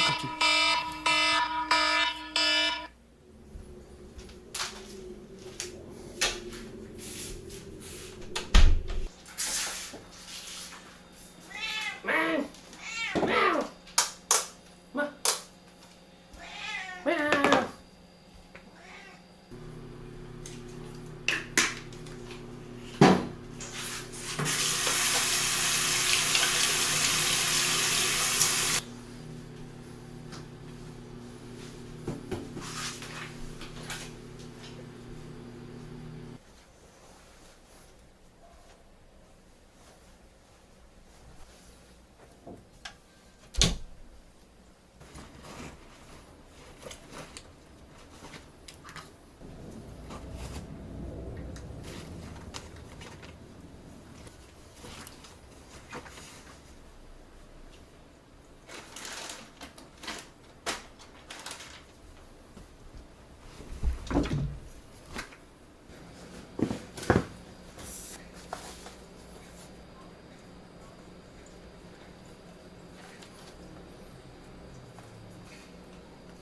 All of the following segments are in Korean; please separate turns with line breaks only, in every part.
깜짝.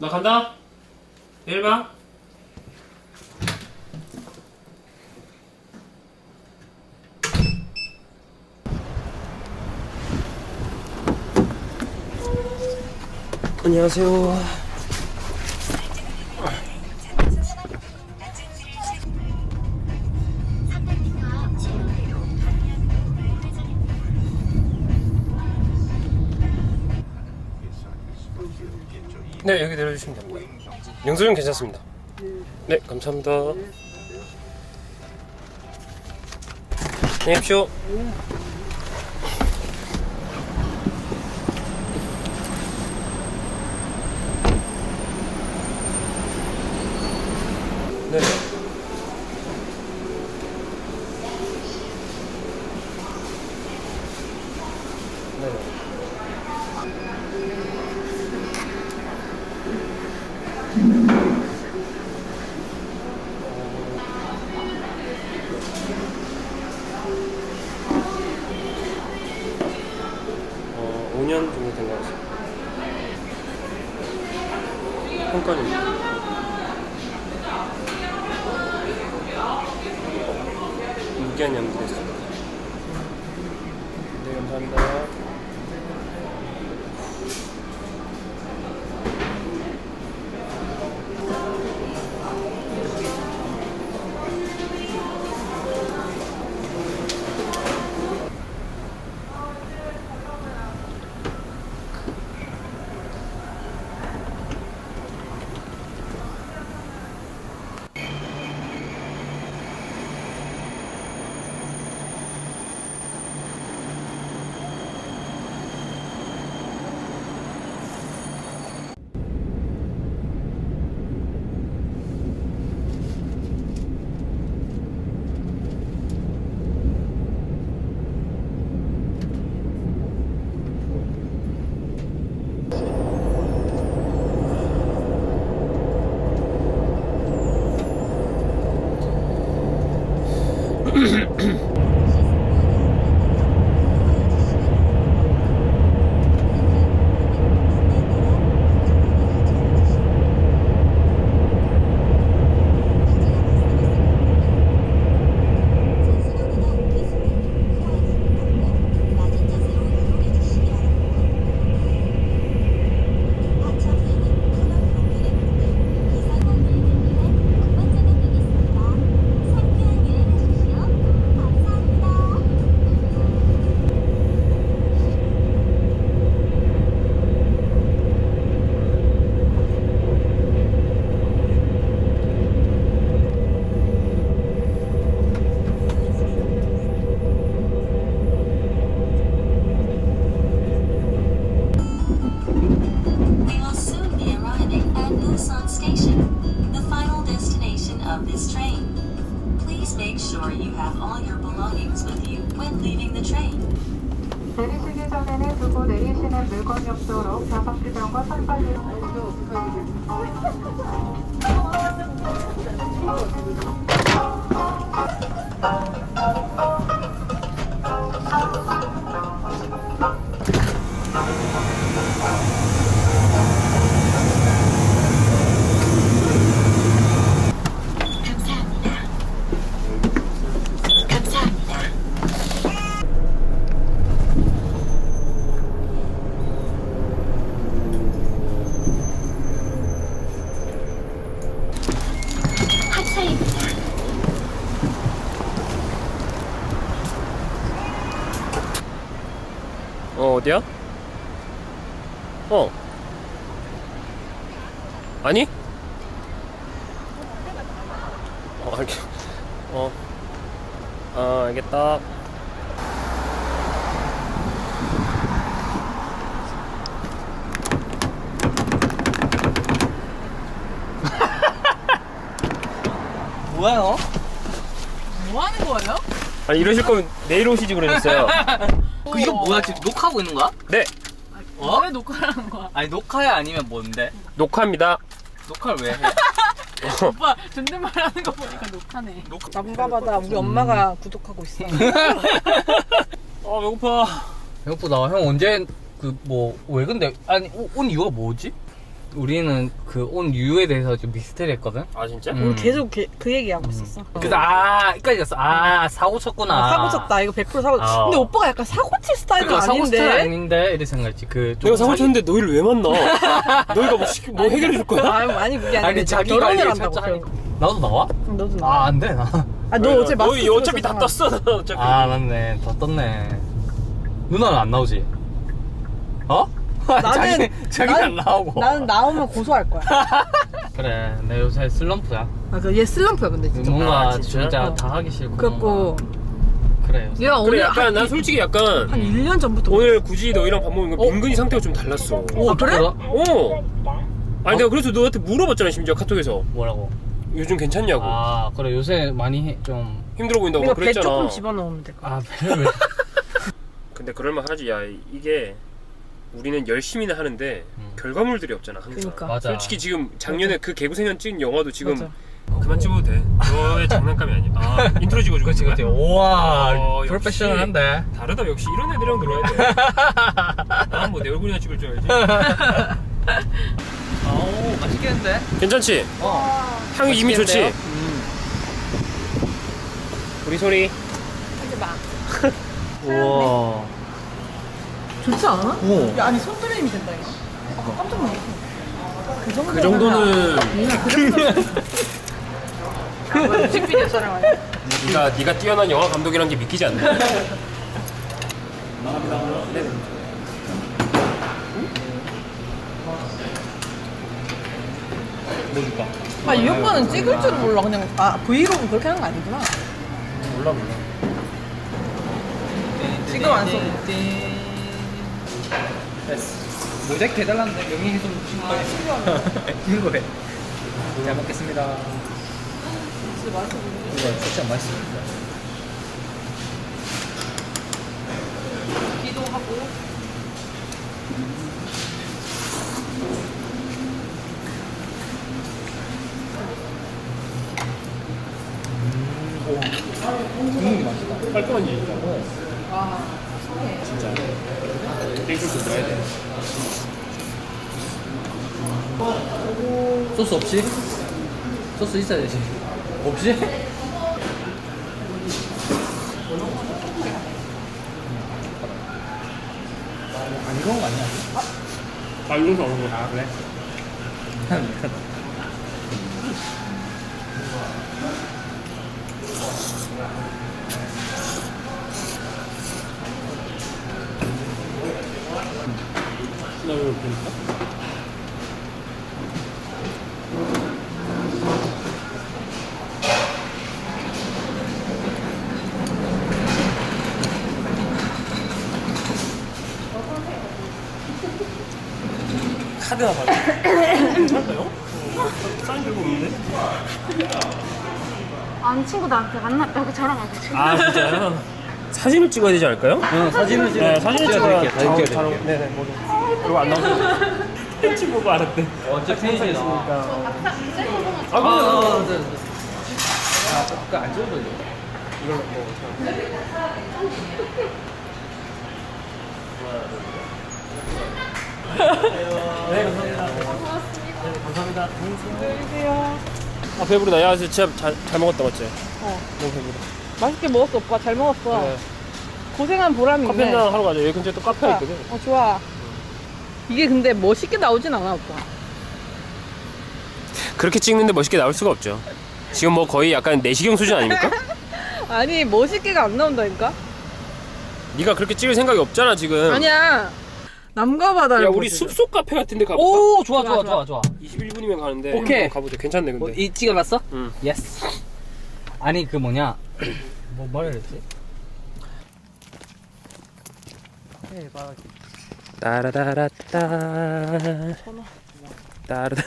나 간다. 내일 봐. 안녕하세요. 네, 여기 내려주시면 됩니다. 영수증 괜찮습니다. 네, 감사합니다. 안녕히 계십시오. 네. 네.
this train. Please make sure you have all your belongings with you when leaving the train.
내리시기 전에는 두고 내리시는 물건이 없도록 좌석 주변과 상관리
어디 아니? 어, 알겠. 어. 아, 알겠다.
뭐야 너?
뭐 하는 거예요?
아니 이러실 거면 내일 오시지 그러셨어요.
그 이거 뭐야 지금 녹화하고 있는 거야?
네,
어?
왜 녹화를 하는 거야?
아니 녹화야 아니면 뭔데?
녹화입니다.
녹화를 왜 해?
오빠 존댓말 하는 거 보니까 녹화네.
남가바다 우리 엄마가 구독하고 있어.
어 배고파.
배고프다 형 언제 그 뭐 왜 근데 아니 오- 온 이유가 뭐지? 우리는 그 온 이유에 대해서 좀 미스테리했거든?
아 진짜?
음.
우리 계속 그, 그 얘기하고 있었어.
그래서 아 여기까지 갔어 아 사고 쳤구나
아, 사고 쳤다. 이거 100% 사고.
아.
근데 오빠가 약간 사고 칠 스타일은
그러니까 사고
아닌데.
스타일 아닌데 이렇게 생각했지 그좀
내가 사고
자기-
쳤는데 너희를 왜 만나? 너희가 뭐, 시키, 뭐 해결해 줄 거야?
아, 아니 그게 아니라
아니 자기
결혼을
관리를
한다고.
살짝
결혼.
나도 나와?
너도 나.
아 안돼 나.
아, 너 어차피 마스크
너희 어차피 다 떴어. 어차피.
아 맞네 다 떴네 누나는 안 나오지? 어? 자기, 자기는 안 나오고
나는 나오면 고소할 거야.
그래 내 요새 슬럼프야
아, 그 얘 슬럼프야 근데 진짜.
뭔가
아,
진짜,
진짜?
어.
다 하기 싫고
그래갖고
그래 요새.
얘가
그래
오늘
약간
한,
난 솔직히 약간
한 1년 전부터
오늘 굳이 너희랑 밥 먹는 거
어?
민근이 상태가 좀 달랐어.
오
그래?
어. 아니 내가 그래서 너한테 물어봤잖아 심지어 카톡에서
뭐라고?
요즘 괜찮냐고
아 그래 요새 많이 해- 좀
힘들어 보인다고
배
그랬잖아.
조금 집어넣으면 될 거야.
아, 배를
근데 그럴만 하지 야 이게 우리는 열심히는 하는데
음.
결과물들이 없잖아 항상.
그러니까.
맞아
솔직히 지금 작년에 그 개구생년 찍은 영화도 지금
맞아.
그만 찍어도 돼. 너의 장난감이 아니야. 아 인트로 찍어주고
그치 그치 우와
어.
프로페셔널한데
다르다 역시 이런 애들이랑 놀아야 돼. 난뭐 내 얼굴이나 찍을 줄 알지.
아우 맛있겠는데?
괜찮지?
어
향이 이미 좋지?
맛있겠는데요? 음.
우리 소리.
우와
좋지 않아?
오.
야, 아니 손떨림이 된다 이거. 아까 깜짝 놀랐어. 그 정도.
그 정도는
뮤직비디오 촬영 아니야?
네가 네가 뛰어난 영화 감독이란 게 믿기지 않네.
뭐 줄까?
아, 이 오빠는 찍을 줄 몰라. 그냥 아 브이로그 그렇게 하는 거 아니구나.
몰라 몰라.
지금 안 써.
됐어 모자이크 해달라는데 명희 좀 이거 해. 잘 먹겠습니다
진짜 맛있어.
이거 진짜 맛있습니다
기도하고.
국물이 맛있다
깔끔하지.
와.
진짜. 좀 넣어야 돼.
소스 없이? 소스 있어야 되지 없이? 안 익은 거 아니야?
아 이거 나오는 거.
아 그래?
나 이거 보니까. 카드나 받아. 괜찮나요? 사인 들고 없는데?
아니 친구 나한테 만났다고 저랑 와가지고
아 진짜요? 사진을 찍어야 되지 않을까요?
응 사진을 찍어
네, 사진을 찍어야
찍어드릴게요
네네 모두. 그리고 안 나오세요. 팬츠 보고 알았대.
어째 팬이니까
있으니까.
아,
아, 그럼.
네, 네. 아, 그거 안 찍어도 돼.
이걸 뭐 어떻게 네, 감사합니다. 네, 감사합니다. 아, 배부르다. 야, 진짜 잘, 잘 먹었다, 맞지?
어.
너무 배부르다.
맛있게 먹었어 오빠. 잘 먹었어.
그래.
고생한 보람이
커피
있네.
한잔 하러 가자. 여기 근처에 또 카페가 있거든.
어 좋아. 이게 근데 멋있게 나오진 않아 오빠.
그렇게 찍는데 멋있게 나올 수가 없죠. 지금 뭐 거의 약간 내시경 수준 아닙니까?
아니 멋있게가 안 나온다니까?
네가 그렇게 찍을 생각이 없잖아 지금.
아니야. 남과 바다를
야 우리. 숲속 카페 같은데 가볼까?
오 좋아 좋아 좋아 좋아
21분이면 가는데.
오케이.
한번 가보자. 괜찮네 근데.
뭐, 이 찍어놨어?
응.
예스 아니 그 뭐냐 뭐 뭐라 그랬지?
따라다라따. 따라다.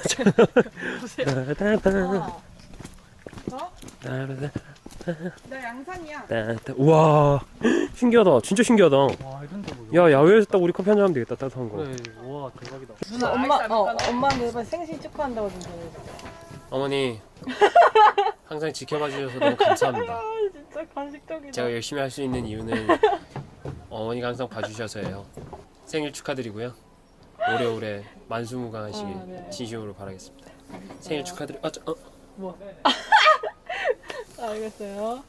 따라다다. 따라다.
나 양산이야.
따따. 우와 신기하다. 진짜 신기하다.
와 이런데
뭐야 야외에서 딱 우리 커피 한잔 하면 되겠다 따뜻한 거.
그래 와 대박이다
누나 엄마 어 엄마 내가 생신 축하한다고 좀 전해줘.
어머니 항상 지켜봐 주셔서 너무 감사합니다.
아 진짜 간식적이다.
제가 열심히 할 수 있는 이유는 어머니가 항상 봐주셔서예요. 생일 축하드리고요. 오래오래 만수무강하시길
아, 네.
진심으로 바라겠습니다. 생일 축하드리. 아, 저, 어.
알겠어요.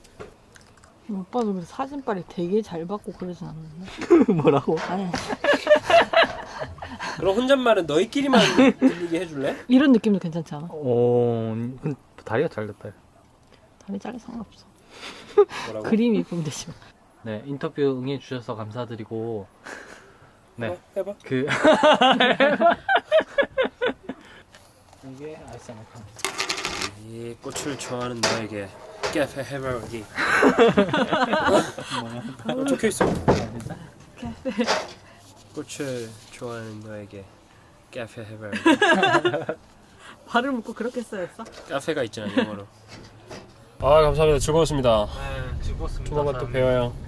오빠도 근데 사진빨이 되게 잘 받고 그러진 않는데?
뭐라고?
아니
그럼 혼잣말은 너희끼리만 들리게 해줄래?
이런 느낌도 괜찮지 않아?
오 근데 다리가 잘 됐다
다리 잘려 상관없어.
뭐라고?
그림이 이쁘면 되지 뭐.
네 인터뷰 응해 주셔서 감사드리고 네
어, 해봐.
그 이게 아이스 아메리카노
이 꽃을 좋아하는 너에게 카페 해버기. 어, 적혀 있어. 꽃을 좋아하는 너에게 카페 해버기.
발을 묶고 그렇게 써였어?
카페가 있잖아 영어로. 아 감사합니다. 즐거웠습니다.
네 즐거웠습니다
조만간 또 봬요.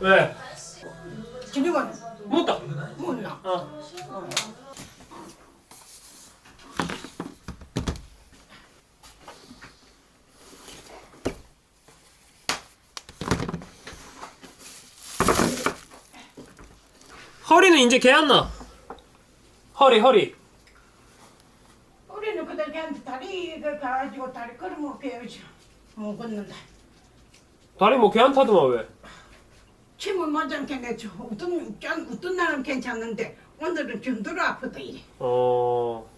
왜?
진이건
묻다.
못나
어. 허리는 이제 개안 나. 허리 허리.
우리는 그들 걔한테 다리 그 가가지고 다리 걸으면 배우지 못 걷는다
다리 뭐 개안 타더만 왜?
맞아 괜찮죠. 어떤 어떤 날은 괜찮은데 오늘은 좀 들어 아프다 이.
어.